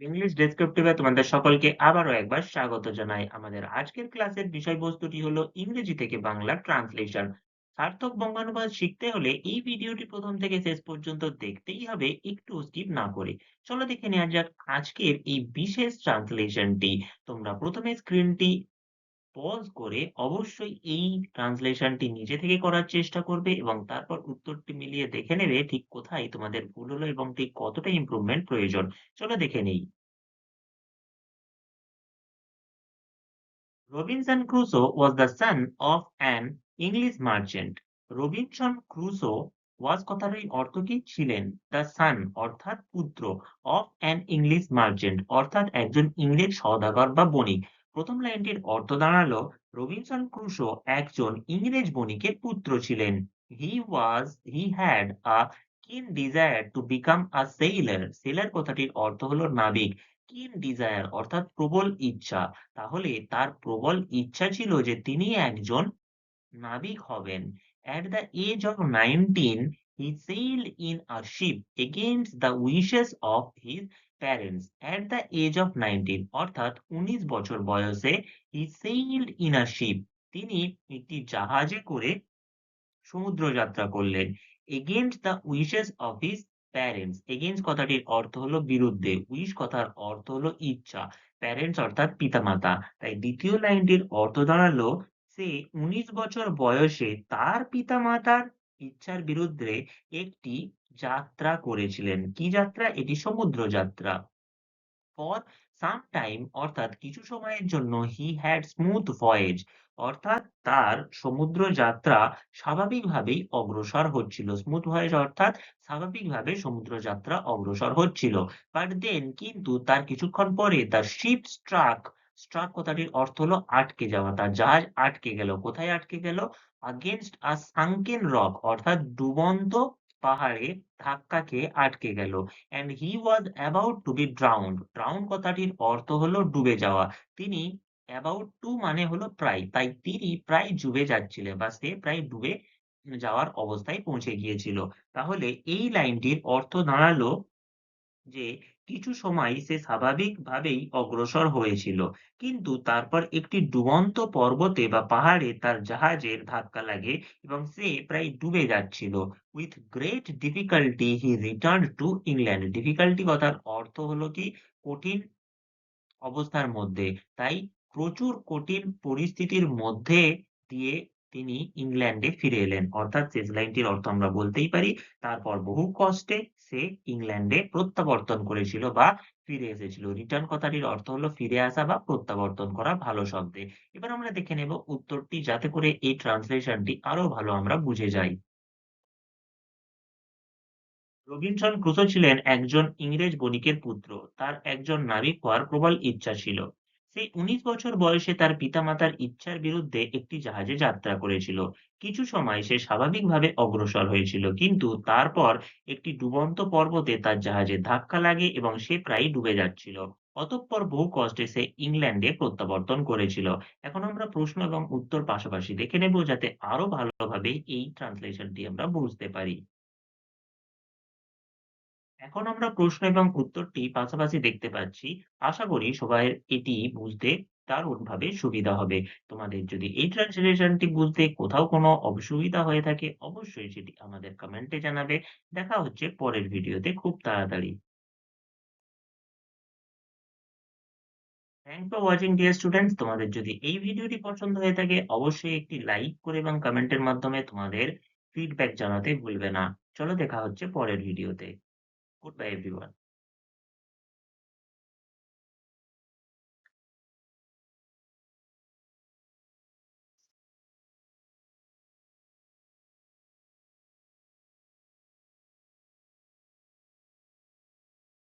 English ডেসক্রিপটিভে তোমাদের সকলকে আবারও একবার স্বাগত জানাই। আমাদের আজকের ক্লাসের বিষয়বস্তুটি হলো ইংরেজি থেকে বাংলা ট্রান্সলেশন। সার্থক বঙ্গানুবাদ শিখতে হলে এই ভিডিওটি প্রথম থেকে শেষ পর্যন্ত দেখতেই হবে, একটু স্কিপ না করে। চলো দেখে নেওয়া যাক আজকের এই বিশেষ ট্রান্সলেশনটি। তোমরা প্রথমে স্ক্রিনটি পজ করে অবশ্যই এই ট্রান্সলেশনটি নিজে থেকে করার চেষ্টা করবে এবং তারপর উত্তরটি মিলিয়ে দেখে নেবে ঠিক কোথায় তোমাদের ভুল হলো এবং ঠিক কতটা ইমপ্রুভমেন্ট প্রয়োজন। চলো দেখে নেই। Robinson Crusoe was the son of an English merchant Robinson Crusoe was কথাটির অর্থ কি? ছিলেন দ্য সান অর্থাৎ পুত্র অফ অ্যান ইংলিশ মার্চেন্ট অর্থাৎ একজন ইংরেজ সওদাগর বা বণিক। প্রথম লাইনটির অর্থ দাঁড়াল, রবিনসন ক্রুশো একজন ইংরেজ বণিকের পুত্র ছিলেন। হি ওয়াজ he had a keen desire to become a sailor seller কথাটির অর্থ হলো নাবিক। কিন ডিজায়ার অর্থাৎ প্রবল ইচ্ছা। তাহলে তার প্রবল ইচ্ছা ছিল যে তিনি একজন নাবিক হবেন। At the age of 19 he sailed in a ship against the wishes of his parents at the age of nineteen অর্থাৎ উনিশ বছর বয়সে হি সেইল্ড ইন আ শিপ তিনি একটি জাহাজে করে সমুদ্র যাত্রা করলেন against the wishes of his parents against কথাটির অর্থ হলো বিরুদ্ধে। উইশ কথার অর্থ হলো ইচ্ছা। প্যারেন্টস অর্থাৎ পিতামাতা। তাই দ্বিতীয় লাইনটির অর্থ দাঁড়াল, সে উনিশ বছর বয়সে তার পিতামাতার ইচ্ছার বিরুদ্ধে একটি যাত্রা করেছিলেন। কি যাত্রা? এটি সমুদ্র যাত্রা। ফর সাম টাইম অর্থাৎ কিছু সময়ের জন্য হি হ্যাড স্মুথ ভয়েজ অর্থাৎ তার সমুদ্র যাত্রা স্বাভাবিকভাবেই অগ্রসর হচ্ছিল। স্মুথ ভয়েজ অর্থাৎ স্বাভাবিকভাবে সমুদ্র যাত্রা অগ্রসর হচ্ছিল। বাট দেন কিন্তু তার কিছুক্ষণ পরে দ্য শিপ স্ট্রাক স্ট্রাক কথাটির অর্থ হলো আটকে যাওয়া। তার জাহাজ আটকে গেল, কোথায় আটকে গেল? আগেনস্ট আ সাঙ্কেন রক অর্থাৎ ডুবন্ত পাহাড়ে ধাক্কা খেয়ে আটকে গেল। And he was about to be drowned drown কথাটির অর্থ হলো ডুবে যাওয়া। তিনি about টু মানে হলো প্রায়। তাই তিনি প্রায় ডুবে যাচ্ছিলেন বা সে প্রায় ডুবে যাওয়ার অবস্থায় পৌঁছে গিয়েছিল। তাহলে এই লাইনটির অর্থ দাঁড়াল যে কিছু সময় সে স্বাভাবিকভাবেই অগ্রসর হয়েছিল। কিন্তু তারপর একটি ডুবন্ত পর্বতে বা পাহাড়ে তার জাহাজের ধাক্কা লাগে এবং সে প্রায় ডুবে যাচ্ছিল। With great difficulty he return to England difficulty কথার অর্থ হলো কি? কঠিন অবস্থার মধ্যে। তাই প্রচুর কঠিন পরিস্থিতির মধ্যে দিয়ে তিনি ইংল্যান্ডে ফিরে এলেন। অর্থাৎ শেষ লাইনটির অর্থ আমরা বলতেই পারি, তারপর বহু কষ্টে সে ইংল্যান্ডে প্রত্যাবর্তন করেছিল বা ফিরে এসেছিল। রিটার্ন কথাটির অর্থ হলো ফিরে আসা বা প্রত্যাবর্তন করা ভালো শব্দে। এবার আমরা দেখে নেব উত্তরটি, যাতে করে এই ট্রান্সলেশনটি আরও ভালো আমরা বুঝে যাই। রবিনসন ক্রুসো ছিলেন একজন ইংরেজ বণিকের পুত্র। তার একজন নাবিক হওয়ার প্রবল ইচ্ছা ছিল। সে উনিশ বছর বয়সে তার পিতামাতার ইচ্ছার বিরুদ্ধে একটি জাহাজে যাত্রা করেছিল। কিছু সময় সে স্বাভাবিকভাবে অগ্রসর হয়েছিল, কিন্তু তারপর একটি ডুবন্ত পর্বতে তার জাহাজে ধাক্কা লাগে এবং সে প্রায় ডুবে যাচ্ছিল। অতঃপর বহু কষ্টে সে ইংল্যান্ডে প্রত্যাবর্তন করেছিল। এখন আমরা প্রশ্ন এবং উত্তর পাশাপাশি দেখে নেব যাতে আরও ভালোভাবে এই ট্রান্সলেশনটি আমরা বুঝতে পারি। এখন আমরা প্রশ্ন এবং উত্তরটি পাশাপাশি দেখতে পাচ্ছি। আশা করি সবাই এটি বুঝতে দারুণভাবে সুবিধা হবে। তোমাদের যদি এই ট্রান্সলেশনটি বুঝতে কোথাও কোনো অসুবিধা হয়ে থাকে, অবশ্যই সেটি আমাদের কমেন্টে জানাবে। দেখা হচ্ছে পরের ভিডিওতে খুব তাড়াতাড়ি। Thanks for watching dear students তোমাদের যদি এই ভিডিওটি পছন্দ হয়ে থাকে, অবশ্যই একটি লাইক করে এবং কমেন্টের মাধ্যমে তোমাদের ফিডব্যাক জানাতে ভুলবে না। চলো দেখা হচ্ছে পরের ভিডিওতে। Goodbye everyone.